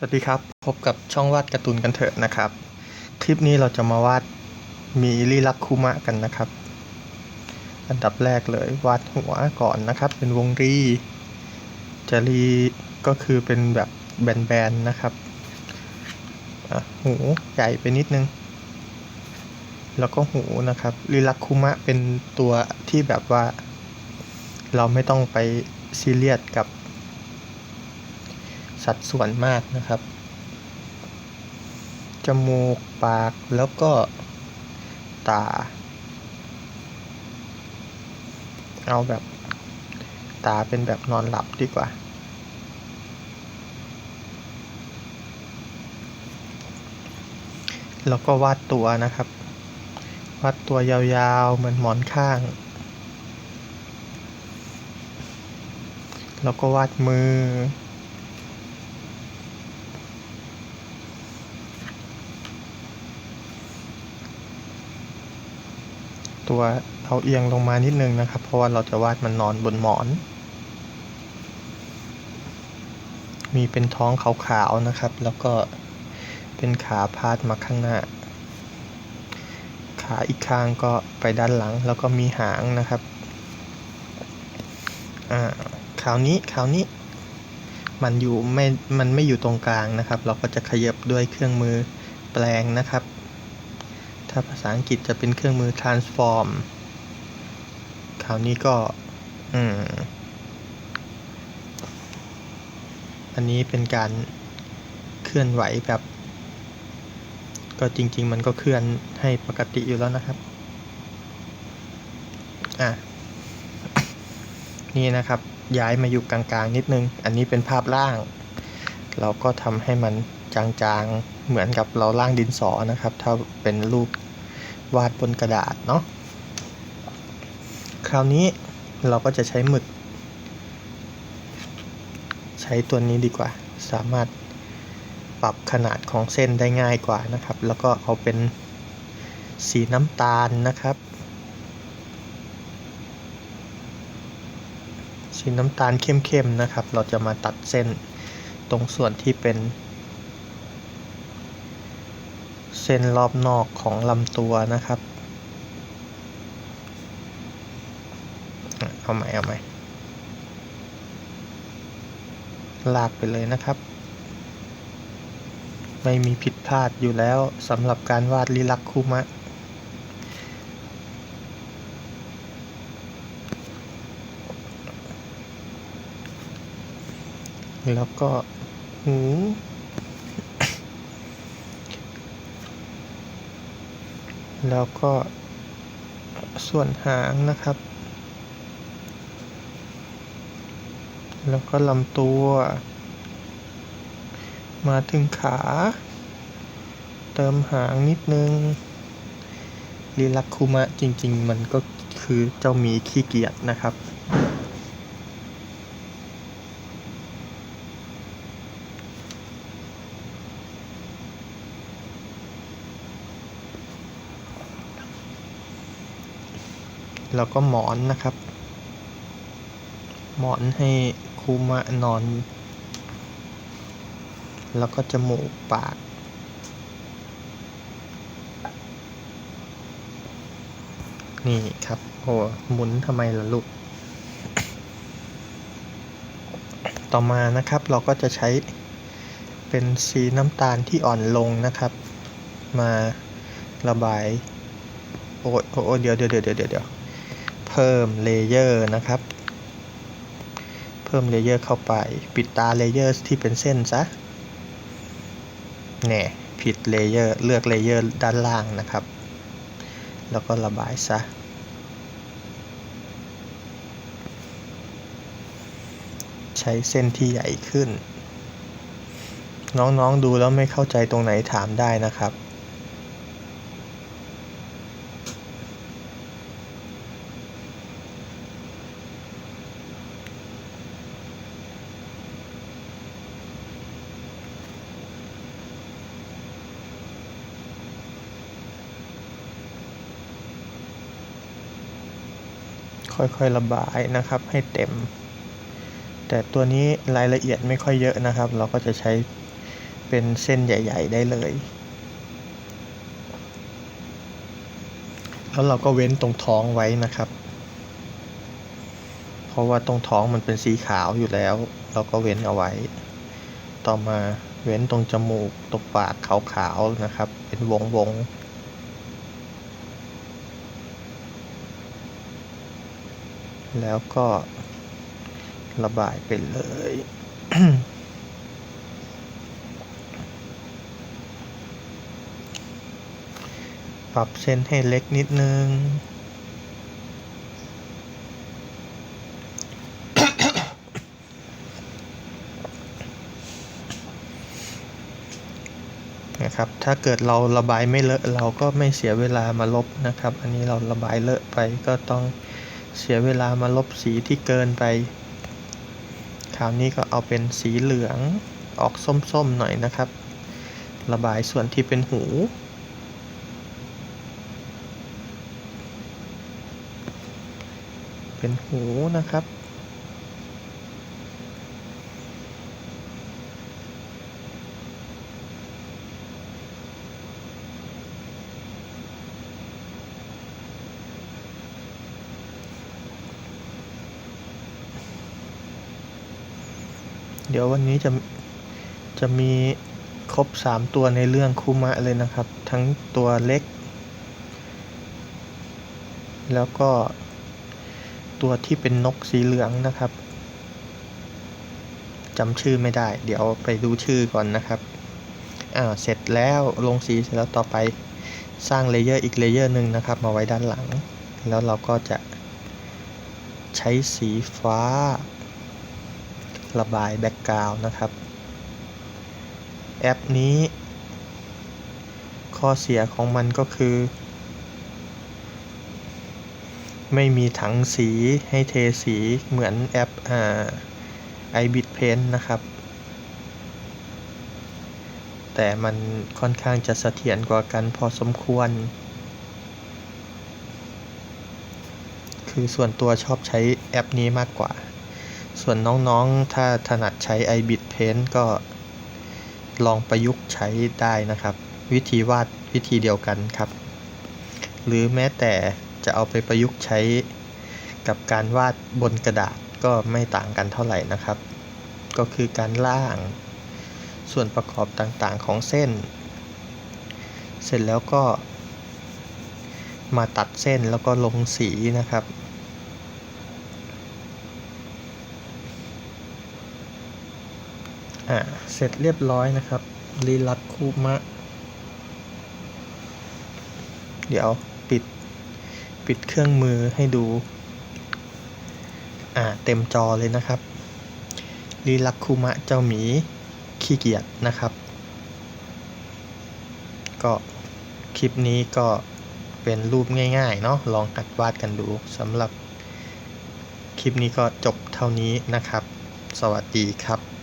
สวัสดีครับ พบกับช่องวาดการ์ตูนกันเถอะนะครับ คลิปนี้เราจะมาวาดมีลีลักคุมะกันนะครับ อันดับแรกเลยวาดหัวก่อนนะครับ เป็นวงรีจะรีก็คือเป็นแบบแบนๆนะครับหูใหญ่ไปนิดนึง แล้วก็หูนะครับลีลักคุมะเป็นตัวที่แบบว่า เราไม่ต้องไปซีเรียสกับ สัดส่วนมากนะครับ จมูก ปาก แล้วก็ตา เอาแบบตาเป็นแบบนอนหลับดีกว่า แล้วก็วาดตัวนะครับ วาดตัวยาวๆ เหมือนหมอนข้างแล้วก็วาดมือ ตัวเอาเอียงลงมานิดนึงนะครับ เพราะว่าเราจะวาดมันนอนบนหมอน มีเป็นท้องขาวๆนะครับ แล้วก็เป็นขาพาดมาข้างหน้า ขาอีกข้างก็ไปด้านหลัง แล้วก็มีหางนะครับอ่าคราวนี้คราวนี้มันอยู่ไม่ มันไม่อยู่ตรงกลางนะครับ เราก็จะขยับด้วยเครื่องมือแปลงนะครับ ถ้าภาษาอังกฤษจะเป็นเครื่องมือ transform คราวนี้ก็ อืม อันนี้เป็นการเคลื่อนไหวแบบ ก็จริง ๆ มันก็เคลื่อนให้ปกติอยู่แล้วนะครับ อะ นี่นะครับ ย้ายมาอยู่กลางๆ นิดนึง อันนี้เป็นภาพล่าง เราก็ทำให้มันจางๆ เหมือนกับเราล่างดินสอนะครับ ถ้าเป็นรูป วาดบนกระดาษเนาะคราวนี้เราก็จะใช้หมึก ใช้ตัวนี้ดีกว่า สามารถปรับขนาดของเส้นได้ง่ายกว่านะครับ แล้วก็เอาเป็นสีน้ำตาลนะครับ สีน้ำตาลเข้มๆนะครับ เราจะมาตัดเส้นตรงส่วนที่เป็น เส้นรอบนอกของลำตัวนะครับ เอาใหม่เอาใหม่ลากไปเลยนะครับ ไม่มีผิดพลาดอยู่แล้วสำหรับการวาดลิลักคุมะแล้วก็หู แล้วก็ส่วนหางนะครับ แล้วก็ลำตัว มาถึงขา เติมหางนิดนึงลีลักคุมะจริงๆ มันก็คือเจ้ามีขี้เกียจนะครับ แล้วก็หมอนนะครับ หมอนให้คูมะนอน แล้วก็จมูกปากนี่ครับโอ้หมุนทำไมล่ะลูก ต่อมานะครับเราก็จะใช้เป็นสีน้ำตาลที่อ่อนลงนะครับ มาระบาย โอ้โอ้ยเดี๋ยวเดี๋ยวเดี๋ยวเดี๋ยว เพิ่มเลเยอร์นะครับ เพิ่มเลเยอร์เข้าไป ปิดตาเลเยอร์ที่เป็นเส้นซะแน่ผิดเลเยอร์เลือกเลเยอร์ด้านล่างนะครับ แล้วก็ระบายซะใช้เส้นที่ใหญ่ขึ้น น้องๆดูแล้วไม่เข้าใจตรงไหนถามได้นะครับ ค่อยๆระบายนะครับให้เต็ม แต่ตัวนี้รายละเอียดไม่ค่อยเยอะนะครับ เราก็จะใช้เป็นเส้นใหญ่ ๆ ได้เลย แล้วเราก็เว้นตรงท้องไว้นะครับ เพราะว่าตรงท้องมันเป็นสีขาวอยู่แล้ว เราก็เว้นเอาไว้ ต่อมาเว้นตรงจมูกตรงปากขาวๆนะครับ เป็นวงวงๆ แล้วก็ระบายไปเลย ปรับเส้นให้เล็กนิดนึง นะครับ ถ้าเกิดเราระบายไม่เลอะเราก็ไม่เสียเวลามาลบนะครับ อันนี้เราระบายเลอะไปก็ต้อง เสียเวลามาลบสีที่เกินไป คราวนี้ก็เอาเป็นสีเหลืองออกส้มๆหน่อยนะครับ ระบายส่วนที่เป็นหู เป็นหูนะครับ เดี๋ยววันนี้จะจะมีครบ 3 ตัวในเรื่องคุมะเลยนะครับ ทั้งตัวเล็ก แล้วก็ตัวที่เป็นนกสีเหลืองนะครับจำชื่อไม่ได้ เดี๋ยวไปดูชื่อก่อนนะครับอ่าเสร็จแล้วลงสีเสร็จแล้วต่อไปสร้างเลเยอร์อีกเลเยอร์หนึ่งนะครับ มาไว้ด้านหลัง แล้วเราก็จะใช้สีฟ้า ระบายแบ็กกราวน์นะครับ แอปนี้ ข้อเสียของมันก็คือ ไม่มีถังสีให้เทสีเหมือนแอปอ่า iBit Paint นะครับ แต่มันค่อนข้างจะเสถียรกว่ากันพอสมควร คือส่วนตัวชอบใช้แอปนี้มากกว่า ส่วนน้องๆ ถ้าถนัดใช้ iBit Paint ก็ลองประยุกต์ใช้ได้นะครับ วิธีวาดวิธีเดียวกันครับ หรือแม้แต่จะเอาไปประยุกต์ใช้กับการวาดบนกระดาษก็ไม่ต่างกันเท่าไหร่นะครับ ก็คือการล่าง ส่วนประกอบต่างๆของเส้น เสร็จแล้วก็มาตัดเส้นแล้วก็ลงสีนะครับ อ่าเสร็จเรียบร้อยนะครับรีลัดคูมะ เดี๋ยวปิด ปิดเครื่องมือให้ดู อ่า เต็มจอเลยนะครับรีลักคูมะเจ้าหมีขี้เกียจนะครับ ก็คลิปนี้ก็เป็นรูปง่าย ๆ เนาะลองหัดวาดกันดูสำหรับคลิปนี้ก็จบเท่านี้นะครับ สวัสดีครับ